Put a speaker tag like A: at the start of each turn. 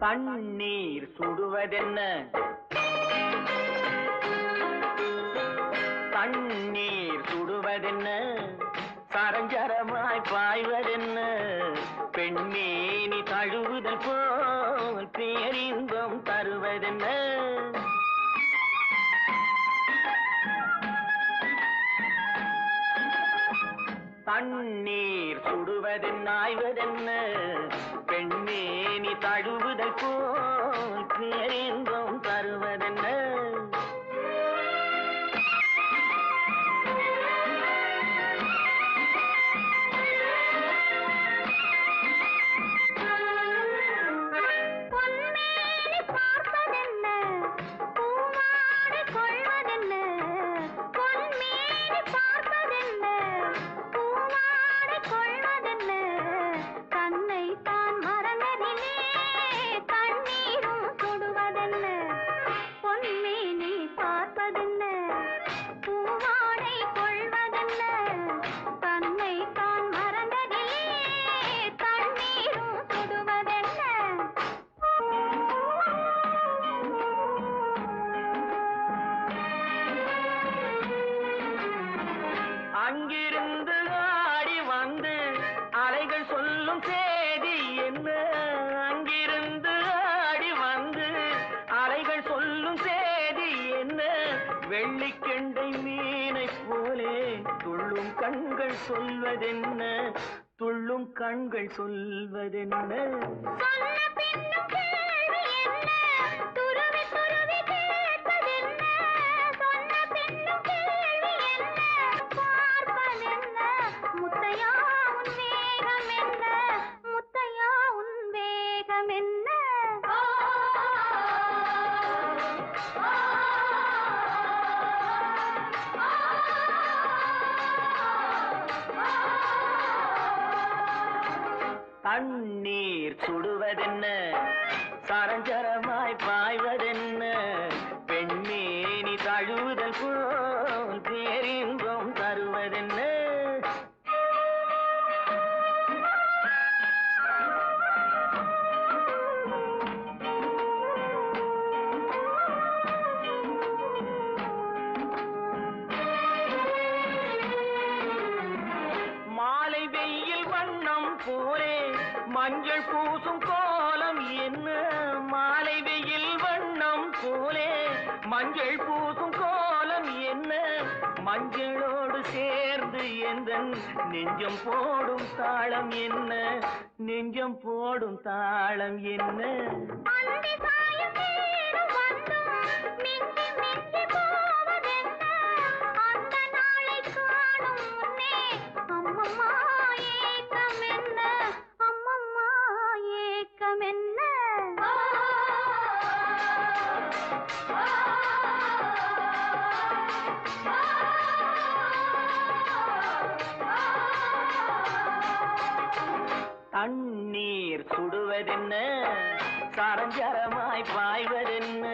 A: தண்ணீர் சுடுவதென்ன? தண்ணீர் சுடுவதென்ன? சரஞ்சரமாய் பாய்வதென்ன? பெண்மேனி தழுவுதல் போல் பேரின்பம் தருவதென்ன? தண்ணீர் சுடுவதென்ன ஆய்வதென்ன பெண்மேனி தழுவுதல் போல் பேரின்பம் தருவதென்ன அங்கிருந்து ஆடி வந்து அலைகள் சொல்லும் செய்தி என்ன? அங்கிருந்து ஆடி வந்து அலைகள் சொல்லும் செய்தி என்ன? வெள்ளிக்கெண்டை மீனை போலே துள்ளும் கண்கள் சொல்வதென்ன? துள்ளும் கண்கள் சொல்வதென்ன? தண்ணீர் சுடுவதென்ன? சரஞ்சரமாய் பாய்வதென்ன மஞ்சள் பூசும் கோலம் என்ன? மாலை வெயில் வண்ணம் போலே. மஞ்சள் பூசும் கோலம் என்ன? மஞ்சளோடு சேர்ந்து எந்த நெஞ்சம் போடும் தாளம் என்ன? நெஞ்சம் போடும் தாளம் என்ன? தண்ணீர் சுடுவதென்ன? சரஞ்சரமாய் பாய்வதென்ன?